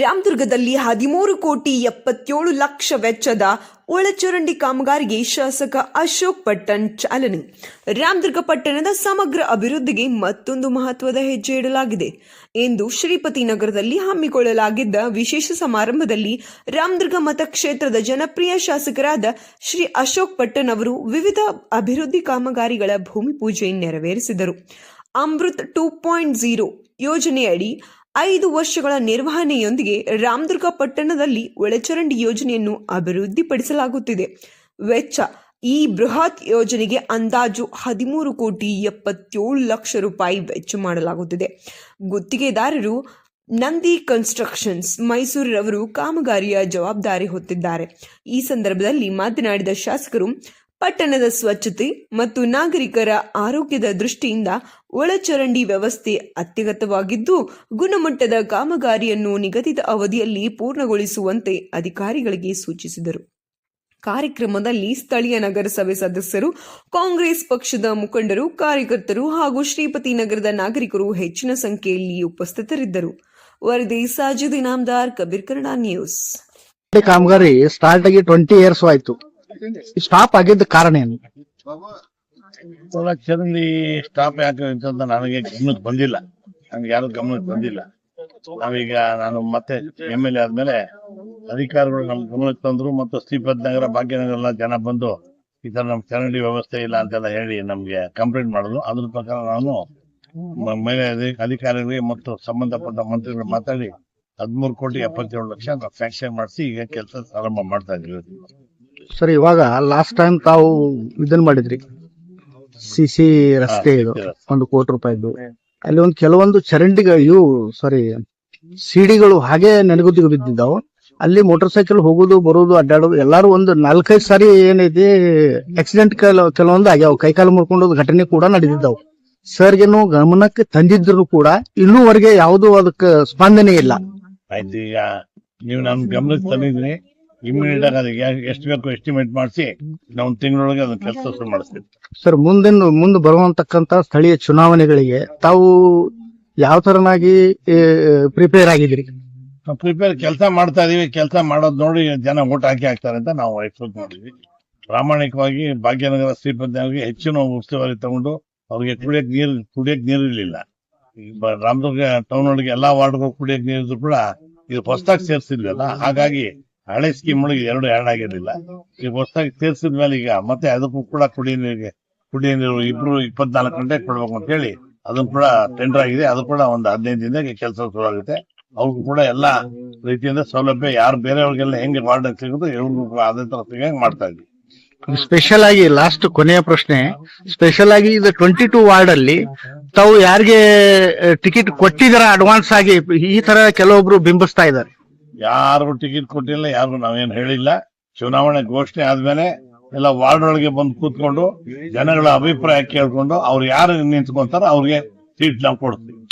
ರಾಮದುರ್ಗದಲ್ಲಿ ಹದಿಮೂರು ಕೋಟಿ ಎಪ್ಪತ್ತೇಳು ಲಕ್ಷ ವೆಚ್ಚದ ಒಳಚರಂಡಿ ಕಾಮಗಾರಿಗೆ ಶಾಸಕ ಅಶೋಕ್ ಪಟ್ಟಣ್ ಚಾಲನೆ. ರಾಮದುರ್ಗ ಪಟ್ಟಣದ ಸಮಗ್ರ ಅಭಿವೃದ್ಧಿಗೆ ಮತ್ತೊಂದು ಮಹತ್ವದ ಹೆಜ್ಜೆ ಇಡಲಾಗಿದೆ. ಎಂದು ಶ್ರೀಪತಿ ನಗರದಲ್ಲಿ ಹಮ್ಮಿಕೊಳ್ಳಲಾಗಿದ್ದ ವಿಶೇಷ ಸಮಾರಂಭದಲ್ಲಿ ರಾಮದುರ್ಗ ಮತಕ್ಷೇತ್ರದ ಜನಪ್ರಿಯ ಶಾಸಕರಾದ ಶ್ರೀ ಅಶೋಕ್ ಪಟ್ಟಣ್ ಅವರು ವಿವಿಧ ಅಭಿವೃದ್ಧಿ ಕಾಮಗಾರಿಗಳ ಭೂಮಿ ಪೂಜೆ ನೆರವೇರಿಸಿದರು. ಅಮೃತ್ ಟೂ ಪಾಯಿಂಟ್ ಜೀರೋ ಯೋಜನೆಯಡಿ ಐದು ವರ್ಷಗಳ ನಿರ್ವಹಣೆಯೊಂದಿಗೆ ರಾಮದುರ್ಗ ಪಟ್ಟಣದಲ್ಲಿ ಒಳಚರಂಡಿ ಯೋಜನೆಯನ್ನು ಅಭಿವೃದ್ಧಿಪಡಿಸಲಾಗುತ್ತಿದೆ. ವೆಚ್ಚ ಈ ಬೃಹತ್ ಯೋಜನೆಗೆ ಅಂದಾಜು ಹದಿಮೂರು ಕೋಟಿ ಎಪ್ಪತ್ತೇಳು ಲಕ್ಷ ರೂಪಾಯಿ ವೆಚ್ಚ ಮಾಡಲಾಗುತ್ತಿದೆ. ಗುತ್ತಿಗೆದಾರರು ನಂದಿ ಕನ್ಸ್ಟ್ರಕ್ಷನ್ಸ್ ಮೈಸೂರಿನವರು ಕಾಮಗಾರಿಯ ಜವಾಬ್ದಾರಿ ಹೊತ್ತಿದ್ದಾರೆ. ಈ ಸಂದರ್ಭದಲ್ಲಿ ಮಾತನಾಡಿದ ಶಾಸಕರು ಪಟ್ಟಣದ ಸ್ವಚ್ಛತೆ ಮತ್ತು ನಾಗರಿಕರ ಆರೋಗ್ಯದ ದೃಷ್ಟಿಯಿಂದ ಒಳಚರಂಡಿ ವ್ಯವಸ್ಥೆ ಅತ್ಯಗತ್ಯವಾಗಿದ್ದು, ಗುಣಮಟ್ಟದ ಕಾಮಗಾರಿಯನ್ನು ನಿಗದಿತ ಅವಧಿಯಲ್ಲಿ ಪೂರ್ಣಗೊಳಿಸುವಂತೆ ಅಧಿಕಾರಿಗಳಿಗೆ ಸೂಚಿಸಿದರು. ಕಾರ್ಯಕ್ರಮದಲ್ಲಿ ಸ್ಥಳೀಯ ನಗರಸಭೆ ಸದಸ್ಯರು, ಕಾಂಗ್ರೆಸ್ ಪಕ್ಷದ ಮುಖಂಡರು, ಕಾರ್ಯಕರ್ತರು ಹಾಗೂ ಶ್ರೀಪತಿ ನಗರದ ನಾಗರಿಕರು ಹೆಚ್ಚಿನ ಸಂಖ್ಯೆಯಲ್ಲಿ ಉಪಸ್ಥಿತರಿದ್ದರು. ವರದಿ ಸಾಜಿದ್ ಇನಾಮ್ದಾರ್ ಕಬೀರ್ ಕನ್ನಡ ನ್ಯೂಸ್. ಕಾಮಗಾರಿ ಸ್ಟಾರ್ಟ್ ಆಗಿ ಟ್ವೆಂಟಿ ಇಯರ್ಸ್ ಆಯ್ತು. ಸ್ಟಾಪ್ ಆಗಿದ್ದ ಕಾರಣ ಏನು? ಸ್ಟಾಪ್ ಯಾಕೆ ನನಗೆ ಗಮನಕ್ಕೆ ಬಂದಿಲ್ಲ. ನನ್ಗೆ ಯಾರು ಗಮನಕ್ಕೆ ಬಂದಿಲ್ಲ. ನಾವೀಗ ನಾನು ಮತ್ತೆ ಎಂ ಎಲ್ ಎ ಆದ್ಮೇಲೆ ಅಧಿಕಾರಿಗಳು ನಮ್ ಗಮನಕ್ಕೆ ತಂದ್ರು ಮತ್ತು ಶ್ರೀಪದ್ ನಗರ ಭಾಗ್ಯನಗರ ಜನ ಬಂದು ಈ ತರ ನಮ್ ಚರಂಡಿ ವ್ಯವಸ್ಥೆ ಇಲ್ಲ ಅಂತೆಲ್ಲ ಹೇಳಿ ನಮ್ಗೆ ಕಂಪ್ಲೇಂಟ್ ಮಾಡಿದ್ರು. ಅದ್ರ ಪ್ರಕಾರ ನಾನು ಮೇಲೆ ಅಧಿಕಾರಿಗಳಿಗೆ ಮತ್ತು ಸಂಬಂಧಪಟ್ಟ ಮಂತ್ರಿಗಳು ಮಾತಾಡಿ ಹದಿಮೂರು ಕೋಟಿ ಎಪ್ಪತ್ತೇಳು ಲಕ್ಷ ಫ್ಯಾಕ್ಷನ್ ಮಾಡಿಸಿ ಈಗ ಕೆಲಸ ಪ್ರಾರಂಭ ಮಾಡ್ತಾ ಇದ್ವಿ ಸರ್ ಇವಾಗ ಲಾಸ್ಟ್ ಟೈಮ್ ತಾವು ಇದನ್ ಮಾಡಿದ್ರಿ. ಸಿಸಿ ಸಿ ರಸ್ತೆ ಇದು ಒಂದು ಕೋಟಿ ರೂಪಾಯಿದು ಅಲ್ಲಿ ಒಂದು ಕೆಲವೊಂದು ಚರಂಡಿಗಳು ಇವು ಸಾರಿ ಸಿಡಿಗಳು ಹಾಗೆ ನೆನಗುದಿಗೆ ಬಿದ್ದಿದ್ದಾವು. ಅಲ್ಲಿ ಮೋಟರ್ ಸೈಕಲ್ ಹೋಗುದು ಬರೋದು ಅಡ್ಡಾಡೋದು ಎಲ್ಲಾರು ಒಂದು ನಾಲ್ಕೈದು ಸಾರಿ ಏನೈತಿ ಆಕ್ಸಿಡೆಂಟ್ ಕೆಲವೊಂದು ಆಗ್ಯಾವ. ಕೈಕಾಲು ಮುರ್ಕೊಂಡೋದು ಘಟನೆ ಕೂಡ ನಡೆದಿದ್ದಾವು. ಸರ್ಗೇನು ಗಮನಕ್ಕೆ ತಂದಿದ್ರು ಕೂಡ ಇನ್ನೂವರೆಗೆ ಯಾವುದೂ ಅದಕ್ಕೆ ಸ್ಪಂದನೆ ಇಲ್ಲ. ಆಯ್ತು ಈಗ ನೀವು ನಮ್ ಗಮನಕ್ಕೆ ತಂದಿದ್ರಿ. ಇಮಿಡಿಯೇಟ್ ಆಗಿ ಅದಕ್ಕೆ ಎಷ್ಟು ಬೇಕು ಎಸ್ಟಿಮೇಟ್ ಮಾಡಿಸಿ ನಾವು ಒಂದು ತಿಂಗಳೊಳಗೆ ಅದನ್ನ ಕೆಲಸ ಶುರು ಮಾಡಿಸ್ತೀವಿ. ಸರ್ ಮುಂದಿನ ಮುಂದೆ ಬರುವಂತಕ್ಕಂತ ಸ್ಥಳೀಯ ಚುನಾವಣೆಗಳಿಗೆ ತಾವು ಯಾವ ತರನಾಗಿ ಪ್ರಿಪೇರ್ ಆಗಿದ್ರಿ ನಾವು ಪ್ರಿಪೇರ್ ಕೆಲಸ ಮಾಡ್ತಾ ಇದೀವಿ. ಕೆಲಸ ಮಾಡೋದ್ ನೋಡಿ ಜನ ಓಟ್ ಹಾಕಿ ಹಾಕ್ತಾರೆ ಅಂತ ನಾವು ಎಕ್ಸ್ಪೆಕ್ಟ್ ಮಾಡಿದ್ವಿ. ಪ್ರಾಮಾಣಿಕವಾಗಿ ಭಾಗ್ಯನಗರ ಶ್ರೀಪತಿಯವರಿಗೆ ಹೆಚ್ಚಿನ ಉಸ್ತುವಾರಿ ತಗೊಂಡು ಅವ್ರಿಗೆ ಕುಡಿಯಕ್ ನೀರು ಕುಡಿಯಕ್ ನೀರು ಇರ್ಲಿಲ್ಲ. ರಾಮದುರ್ಗ ಟೌನ್ ಒಳಗೆ ಎಲ್ಲಾ ವಾರ್ಡ್ಗಳು ಕುಡಿಯಕ್ ನೀರು ಕೂಡ ಇದು ಹೊಸದಾಗಿ ಸೇರ್ಸಿದ್ವಲ್ಲ ಹಾಗಾಗಿ ಹಳೆ ಸ್ಕೀಮ್ ಒಳಗೆ ಎರಡು ಎರಡು ಆಗಿರ್ಲಿಲ್ಲ. ಈಗ ಹೊಸದಾಗಿ ತೀರ್ಸಿದ ಮೇಲೆ ಈಗ ಮತ್ತೆ ಅದಕ್ಕೂ ಕೂಡ ಕುಡಿಯ ನೀರಿಗೆ ಕುಡಿಯ ನೀರು ಇಬ್ರು ಇಪ್ಪತ್ನಾಲ್ಕು ಗಂಟೆ ಕೊಡ್ಬೇಕು ಅಂತ ಹೇಳಿ ಅದನ್ನು ಕೂಡ ಟೆಂಡರ್ ಆಗಿದೆ. ಅದು ಕೂಡ ಒಂದು ಹದಿನೈದು ದಿನದಾಗ ಕೆಲಸ ಶುರು ಆಗುತ್ತೆ ಅವ್ರಿಗೂ ಕೂಡ ಎಲ್ಲಾ ರೀತಿಯಿಂದ ಸೌಲಭ್ಯ ಯಾರು ಬೇರೆಯವ್ರಿಗೆಲ್ಲ ಹೆಂಗೆ ವಾರ್ಡ್ ಸಿಗುತ್ತೋ ಕೂಡ ಅದೇ ತರ ಸಿಗಂಗ್ ಮಾಡ್ತಾ ಇದ್ವಿ. ಸ್ಪೆಷಲ್ ಆಗಿ ಲಾಸ್ಟ್ ಕೊನೆಯ ಪ್ರಶ್ನೆ ಸ್ಪೆಷಲ್ ಆಗಿ ಇದು ಟ್ವೆಂಟಿ ಟೂ ವಾರ್ಡ್ ಅಲ್ಲಿ ತಾವು ಯಾರಿಗೆ ಟಿಕೆಟ್ ಕೊಟ್ಟಿದಾರ ಅಡ್ವಾನ್ಸ್ ಆಗಿ ಈ ತರ ಕೆಲವೊಬ್ರು ಬಿಂಬಿಸ್ತಾ ಇದ್ದಾರೆ? ಯಾರಿಗೂ ಟಿಕೆಟ್ ಕೊಟ್ಟಿಲ್ಲ, ಯಾರು ನಾವೇನ್ ಹೇಳಿಲ್ಲ. ಚುನಾವಣೆ ಘೋಷಣೆ ಆದ್ಮೇಲೆ ಎಲ್ಲ ವಾರ್ಡ್ ಒಳಗೆ ಬಂದು ಕೂತ್ಕೊಂಡು ಜನಗಳ ಅಭಿಪ್ರಾಯ ಕೇಳ್ಕೊಂಡು ಅವ್ರು ಯಾರು ನಿಂತ್ಕೊಂತಾರ ಅವ್ರಿಗೆ ಸೀಟ್ ನಾವು ಕೊಡ್ತೀವಿ.